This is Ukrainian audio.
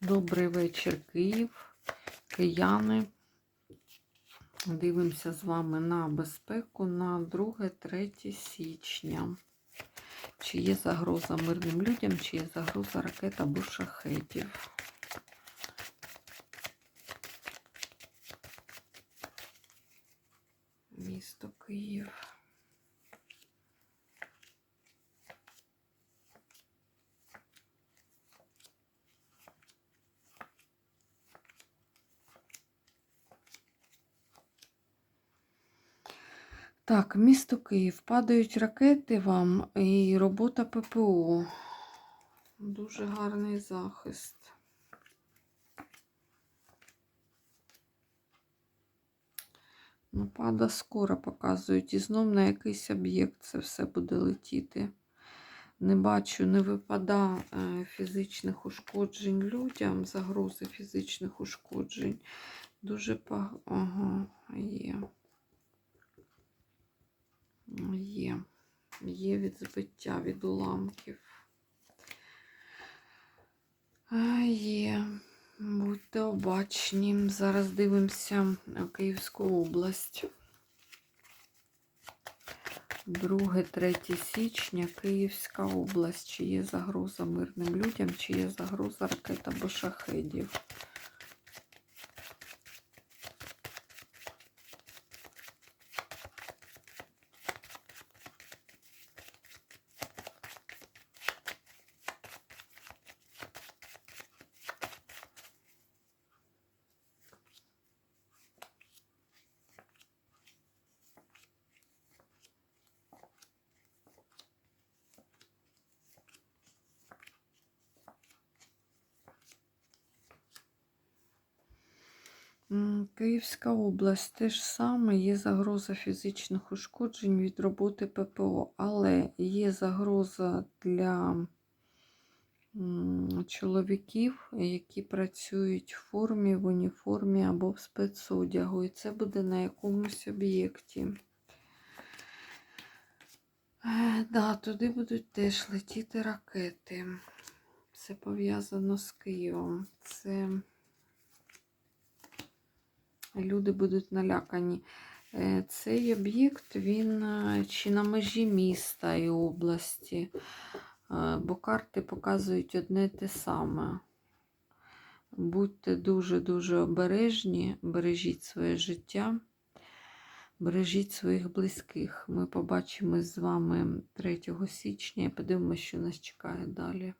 Добрий вечір, Київ, кияни. Дивимося з вами на безпеку на 2-3 січня. Чи є загроза мирним людям, чи є загроза ракет або шахетів. Місто Київ. Так, місто Київ. Падають ракети вам і робота ППО. Дуже гарний захист. Ну, пада скоро показують. І знов на якийсь об'єкт це все буде летіти. Не бачу, не випада е, фізичних ушкоджень людям, загрози фізичних ушкоджень. Дуже. Ага, є. Є. Є від збиття, від уламків. Є. Будьте обачні. Зараз дивимося Київську область. 2-3 січня Київська область. Чи є загроза мирним людям, чи є загроза ракет або шахедів. Київська область теж саме є загроза фізичних ушкоджень від роботи ППО, але є загроза для чоловіків, які працюють в формі, в уніформі або в спецодягу. І це буде на якомусь об'єкті. Е, Да, туди будуть теж летіти ракети. Це пов'язано з Києвом. Це люди будуть налякані. Е, Цей об'єкт, він е, чи на межі міста і області, Е, бо карти показують одне те саме. Будьте дуже-дуже обережні, бережіть своє життя, бережіть своїх близьких. Ми побачимось з вами 3 січня і подивимося, що нас чекає далі.